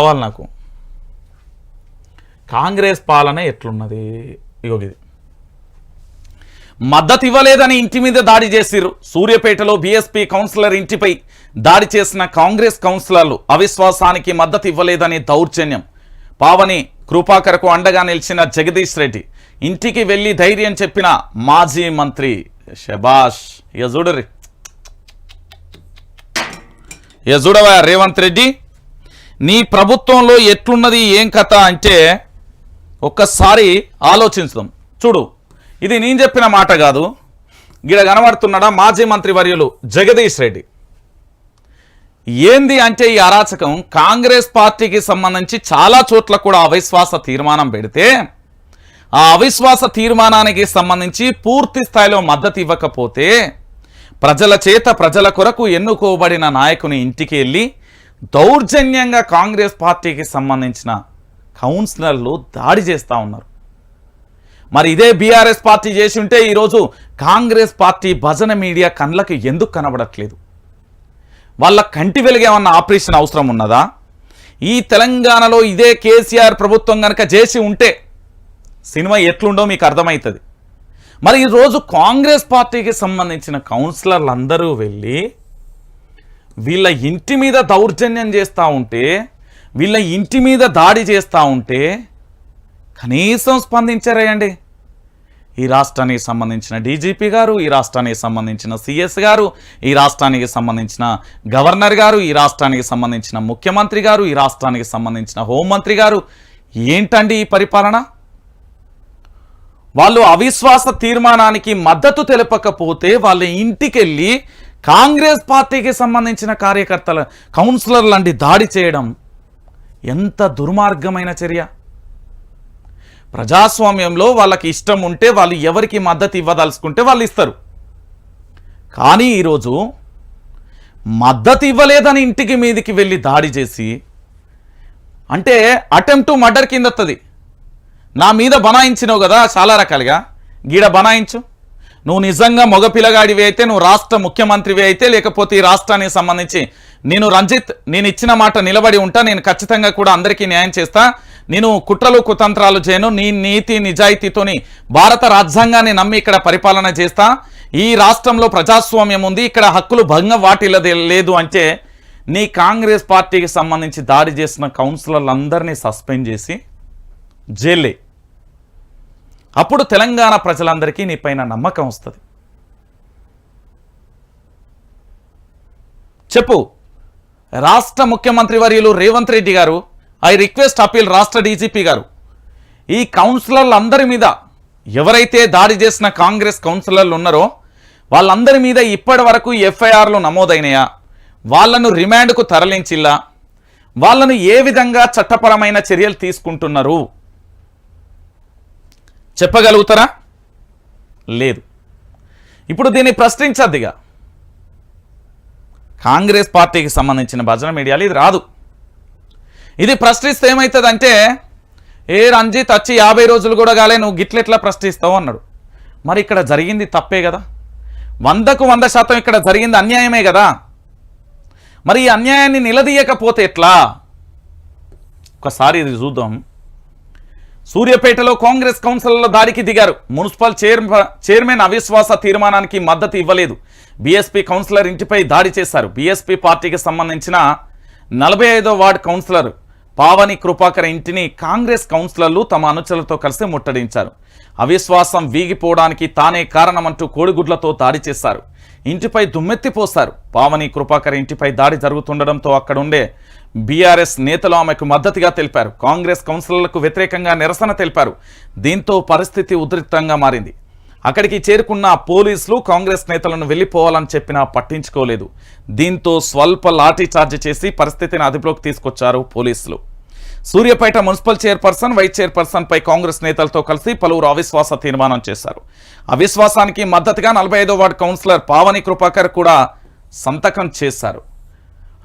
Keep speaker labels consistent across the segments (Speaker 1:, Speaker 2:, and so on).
Speaker 1: కావాలి నాకు. కాంగ్రెస్ పాలన ఎట్లున్నది? ఇగో ఇది. మద్దతు ఇవ్వలేదని ఇంటి మీద దాడి చేసిరు సూర్యపేటలో బీఎస్పీ కౌన్సిలర్ ఇంటిపై దాడి చేసిన కాంగ్రెస్ కౌన్సిలర్లు అవిశ్వాసానికి మద్దతు ఇవ్వలేదని దౌర్జన్యం. పావని కృపాకరకు అండగా నిలిచిన జగదీష్ రెడ్డి ఇంటికి వెళ్ళి ధైర్యం చెప్పిన మాజీ మంత్రి షబాష్ యజుడరి యజుడవ రేవంత్ రెడ్డి? నీ ప్రభుత్వంలో ఎట్లున్నది ఏం కథ అంటే ఒక్కసారి ఆలోచించుదాం. చూడు ఇది నేను చెప్పిన మాట కాదు. గిడ కనబడుతున్నాడా మాజీ మంత్రి వర్యులు జగదీష్ రెడ్డి. ఏంది అంటే ఈ అరాచకం? కాంగ్రెస్ పార్టీకి సంబంధించి చాలా చోట్ల కూడా అవిశ్వాస తీర్మానం పెడితే ఆ అవిశ్వాస తీర్మానానికి సంబంధించి పూర్తి స్థాయిలో మద్దతు ఇవ్వకపోతే ప్రజల చేత ప్రజల కొరకు ఎన్నుకోబడిన నాయకుని ఇంటికి వెళ్ళి దౌర్జన్యంగా కాంగ్రెస్ పార్టీకి సంబంధించిన కౌన్సిలర్లు దాడి చేస్తూ ఉన్నారు. మరి ఇదే బీఆర్ఎస్ పార్టీ చేసి ఉంటే ఈరోజు కాంగ్రెస్ పార్టీ భజన మీడియా కళ్ళకి ఎందుకు కనబడట్లేదు? వాళ్ళ కంటి వెలుగేమన్నా ఆపరేషన్ అవసరం ఉన్నదా? ఈ తెలంగాణలో ఇదే కేసీఆర్ ప్రభుత్వం కనుక చేసి ఉంటే సినిమా ఎట్లుండో మీకు అర్థమవుతుంది మరి ఈరోజు కాంగ్రెస్ పార్టీకి సంబంధించిన కౌన్సిలర్లు అందరూ వెళ్ళి వీళ్ళ ఇంటి మీద దౌర్జన్యం చేస్తూ ఉంటే వీళ్ళ ఇంటి మీద దాడి చేస్తూ ఉంటే కనీసం స్పందించరేయండి. ఈ రాష్ట్రానికి సంబంధించిన డీజీపీ గారు ఈ రాష్ట్రానికి సంబంధించిన సిఎస్ గారు ఈ రాష్ట్రానికి సంబంధించిన గవర్నర్ గారు ఈ రాష్ట్రానికి సంబంధించిన ముఖ్యమంత్రి గారు ఈ రాష్ట్రానికి సంబంధించిన హోంమంత్రి గారు ఏంటండి ఈ పరిపాలన? వాళ్ళు అవిశ్వాస తీర్మానానికి మద్దతు తెలపకపోతే వాళ్ళ ఇంటికెళ్ళి కాంగ్రెస్ పార్టీకి సంబంధించిన కార్యకర్తల కౌన్సిలర్లండి దాడి చేయడం ఎంత దుర్మార్గమైన చర్య? ప్రజాస్వామ్యంలో వాళ్ళకి ఇష్టం ఉంటే వాళ్ళు ఎవరికి మద్దతు ఇవ్వదలుచుకుంటే వాళ్ళు ఇస్తారు. కానీ ఈరోజు మద్దతు ఇవ్వలేదని ఇంటికి మీదికి వెళ్ళి దాడి చేసి అంటే అటెంప్ట్ మర్డర్ కింద వస్తుంది నా మీద బనాయించినావు కదా చాలా రకాలుగా. గీడ బనాయించు. నువ్వు నిజంగా మగ పిల్లగాడివి అయితే నువ్వు రాష్ట్ర ముఖ్యమంత్రివి అయితే లేకపోతే ఈ రాష్ట్రానికి సంబంధించి నేను రంజిత్ నేను ఇచ్చిన మాట నిలబడి ఉంటా నేను ఖచ్చితంగా కూడా అందరికీ న్యాయం చేస్తా. నేను కుట్రలు కుతంత్రాలు చేయను నీ నీతి నిజాయితీతోని భారత రాజ్యాంగాన్ని నమ్మి ఇక్కడ పరిపాలన చేస్తా. ఈ రాష్ట్రంలో ప్రజాస్వామ్యం ఉంది ఇక్కడ హక్కులు భంగం వాటిల్లది లేదు అంటే నీ కాంగ్రెస్ పార్టీకి సంబంధించి దాడి చేసిన కౌన్సిలర్లందరినీ సస్పెండ్ చేసి జైలే అప్పుడు తెలంగాణ ప్రజలందరికీ నీ పైన నమ్మకం వస్తుంది. చెప్పు రాష్ట్ర ముఖ్యమంత్రి వర్యులు Revanth Reddy garu I request appeal రాష్ట్ర డీజీపీ గారు ఈ కౌన్సిలర్లందరి మీద ఎవరైతే దాడి చేసిన కాంగ్రెస్ కౌన్సిలర్లు ఉన్నారో వాళ్ళందరి మీద ఇప్పటి వరకు ఎఫ్ఐఆర్లు నమోదైనయా? వాళ్ళను రిమాండ్కు తరలించిల్లా? వాళ్ళను ఏ విధంగా చట్టపరమైన చర్యలు తీసుకుంటున్నారు? చెప్పగలుగుతారా? లేదు. ఇప్పుడు దీన్ని ప్రశ్నించద్దిగా కాంగ్రెస్ పార్టీకి సంబంధించిన భజన మీడియాలు ఇది రాదు. ఇది ప్రశ్నిస్తే ఏమవుతుందంటే ఏ రంజిత్ వచ్చి యాభై రోజులు కూడా కాలే నువ్వు గిట్లెట్లా ప్రశ్నిస్తావు అన్నాడు. మరి ఇక్కడ జరిగింది తప్పే కదా? వందకు వంద శాతం ఇక్కడ జరిగింది అన్యాయమే కదా? మరి ఈ అన్యాయాన్ని నిలదీయకపోతే ఎట్లా? ఒకసారి ఇది చూద్దాం. సూర్యాపేటలో కాంగ్రెస్ కౌన్సిలర్ల దాడికి దిగారు. మున్సిపల్ చైర్మన్ అవిశ్వాస తీర్మానానికి మద్దతు ఇవ్వలేదు. బీఎస్పీ కౌన్సిలర్ ఇంటిపై దాడి చేశారు. బీఎస్పీ పార్టీకి సంబంధించిన నలభై ఐదో వార్డు కౌన్సిలర్ పావని కృపాకర్ ఇంటిని కాంగ్రెస్ కౌన్సిలర్లు తమ అనుచరులతో కలిసి ముట్టడించారు. అవిశ్వాసం వీగిపోవడానికి తానే కారణమంటూ కోడిగుడ్లతో దాడి చేశారు. ఇంటిపై దుమ్మెత్తిపోశారు. పావని కృపాకర్ ఇంటిపై దాడి జరుగుతుండడంతో అక్కడుండే బీఆర్ఎస్ నేతలు ఆమెకు మద్దతుగా తెలిపారు. కాంగ్రెస్ కౌన్సిలర్లకు వ్యతిరేకంగా నిరసన తెలిపారు. దీంతో పరిస్థితి ఉద్రిక్తంగా మారింది. అక్కడికి చేరుకున్న పోలీసులు కాంగ్రెస్ నేతలను వెళ్ళిపోవాలని చెప్పినా పట్టించుకోలేదు. దీంతో స్వల్ప లాఠీచార్జ్ చేసి పరిస్థితిని అదుపులోకి తీసుకొచ్చారు పోలీసులు. Suryapet municipal chairperson vice chairperson పై కాంగ్రెస్ నేతలతో కలిసి పలువురు అవిశ్వాస తీర్మానం చేశారు. అవిశ్వాసానికి మద్దతుగా నలభై ఐదో వార్డు కౌన్సిలర్ పావని కృపాకర్ కూడా సంతకం చేశారు.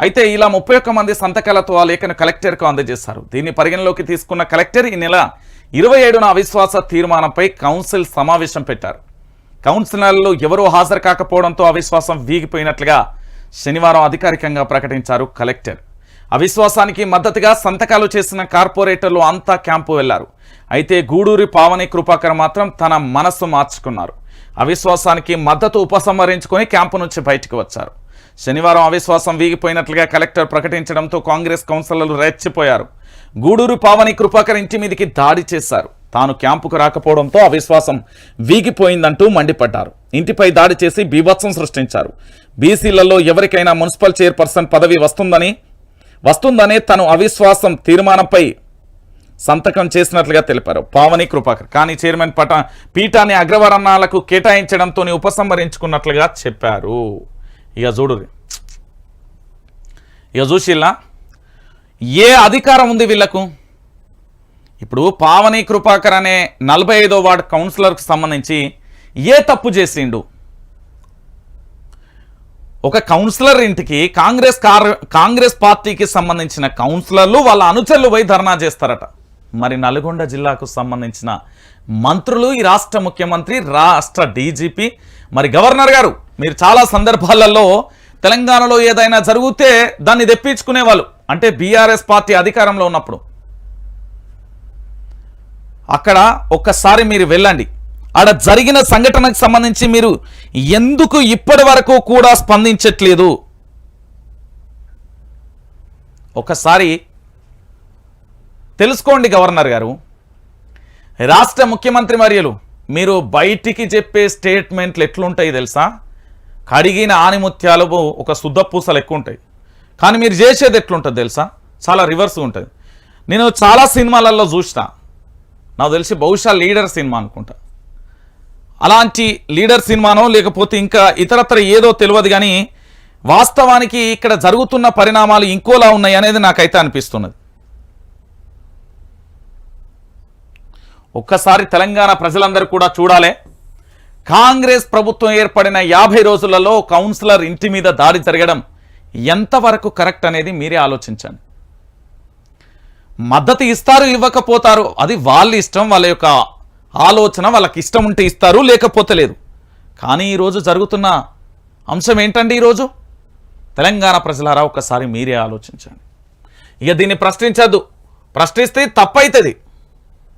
Speaker 1: అయితే ఇలా ముప్పై ఒక్క మంది సంతకాలతో ఆ లేఖను కలెక్టర్కు అందజేశారు. దీన్ని పరిగణలోకి తీసుకున్న కలెక్టర్ ఈ నెల ఇరవై ఏడున అవిశ్వాస తీర్మానంపై కౌన్సిల్ సమావేశం పెట్టారు. కౌన్సిలర్లు ఎవరూ హాజరు కాకపోవడంతో అవిశ్వాసం వీగిపోయినట్లుగా శనివారం అధికారికంగా ప్రకటించారు కలెక్టర్. అవిశ్వాసానికి మద్దతుగా సంతకాలు చేసిన కార్పొరేటర్లు అంతా క్యాంపు వెళ్ళారు. అయితే గూడూరి పావని కృపాకర్ మాత్రం తన మనస్సు మార్చుకున్నారు. అవిశ్వాసానికి మద్దతు ఉపసంహరించుకొని క్యాంపు నుంచి బయటకు వచ్చారు. శనివారం అవిశ్వాసం వీగిపోయినట్లుగా కలెక్టర్ ప్రకటించడంతో కాంగ్రెస్ కౌన్సిలర్లు రెచ్చిపోయారు. గూడూరు పావని కృపాకర్ ఇంటి మీదకి దాడి చేశారు. తాను క్యాంపుకు రాకపోవడంతో అవిశ్వాసం వీగిపోయిందంటూ మండిపడ్డారు. ఇంటిపై దాడి చేసి బీభత్సం సృష్టించారు. బీసీలలో ఎవరికైనా మున్సిపల్ చైర్పర్సన్ పదవి వస్తుందని వస్తుందనే తను అవిశ్వాసం తీర్మానంపై సంతకం చేసినట్లుగా తెలిపారు. పావని కృపాకర్ కానీ చైర్మన్ పట పీఠాన్ని అగ్రవర్ణాలకు కేటాయించడంతో ఉపసంహరించుకున్నట్లుగా చెప్పారు. ఇక చూడు ఇక చూసిల్లా ఏ అధికారం ఉంది వీళ్ళకు ఇప్పుడు పావని కృపాకర్ అనే నలభై ఐదో వార్డు కౌన్సిలర్కు సంబంధించి ఏ తప్పు చేసిండు ఒక కౌన్సిలర్ ఇంటికి కాంగ్రెస్ కార్ కాంగ్రెస్ పార్టీకి సంబంధించిన కౌన్సిలర్లు వాళ్ళ అనుచరులు పోయి ధర్నా చేస్తారట మరి నల్గొండ జిల్లాకు సంబంధించిన మంత్రులు ఈ రాష్ట్ర ముఖ్యమంత్రి రాష్ట్ర డీజీపీ మరి గవర్నర్ గారు మీరు చాలా సందర్భాలలో తెలంగాణలో ఏదైనా జరిగితే దాన్ని తెప్పించుకునే వాళ్ళు అంటే బీఆర్ఎస్ పార్టీ అధికారంలో ఉన్నప్పుడు. అక్కడ ఒక్కసారి మీరు వెళ్ళండి. ఆడ జరిగిన సంఘటనకు సంబంధించి మీరు ఎందుకు ఇప్పటి వరకు కూడా స్పందించట్లేదు? ఒకసారి తెలుసుకోండి గవర్నర్ గారు. రాష్ట్ర ముఖ్యమంత్రి వర్యులు మీరు బయటికి చెప్పే స్టేట్మెంట్లు ఎట్లుంటాయి తెలుసా? కడిగిన ఆనిముత్యాలు ఒక శుద్ధ పూసలు ఎక్కువ ఉంటాయి కానీ మీరు చేసేది ఎట్లుంటుంది తెలుసా? చాలా రివర్స్ ఉంటుంది. నేను చాలా సినిమాలలో చూసిన. నాకు తెలిసి బహుశా లీడర్ సినిమా అనుకుంటా. అలాంటి లీడర్ సినిమానో లేకపోతే ఇంకా ఇతరత్ర ఏదో తెలియదు కానీ వాస్తవానికి ఇక్కడ జరుగుతున్న పరిణామాలు ఇంకోలా ఉన్నాయి అనేది నాకైతే అనిపిస్తున్నది. ఒక్కసారి తెలంగాణ ప్రజలందరూ కూడా చూడాలి. కాంగ్రెస్ ప్రభుత్వం ఏర్పడిన యాభై రోజులలో కౌన్సిలర్ ఇంటి మీద దాడి జరగడం ఎంతవరకు కరెక్ట్ అనేది మీరే ఆలోచించండి. మద్దతు ఇస్తారు ఇవ్వకపోతారు అది వాళ్ళ ఇష్టం వాళ్ళ యొక్క ఆలోచన వాళ్ళకి ఇష్టం ఉంటే ఇస్తారు లేకపోతే లేదు. కానీ ఈరోజు జరుగుతున్న అంశం ఏంటండి ఈరోజు తెలంగాణ ప్రజలారా ఒకసారి మీరే ఆలోచించండి. ఇక దీన్ని ప్రశ్నించద్దు. ప్రశ్నిస్తే తప్పైతుంది.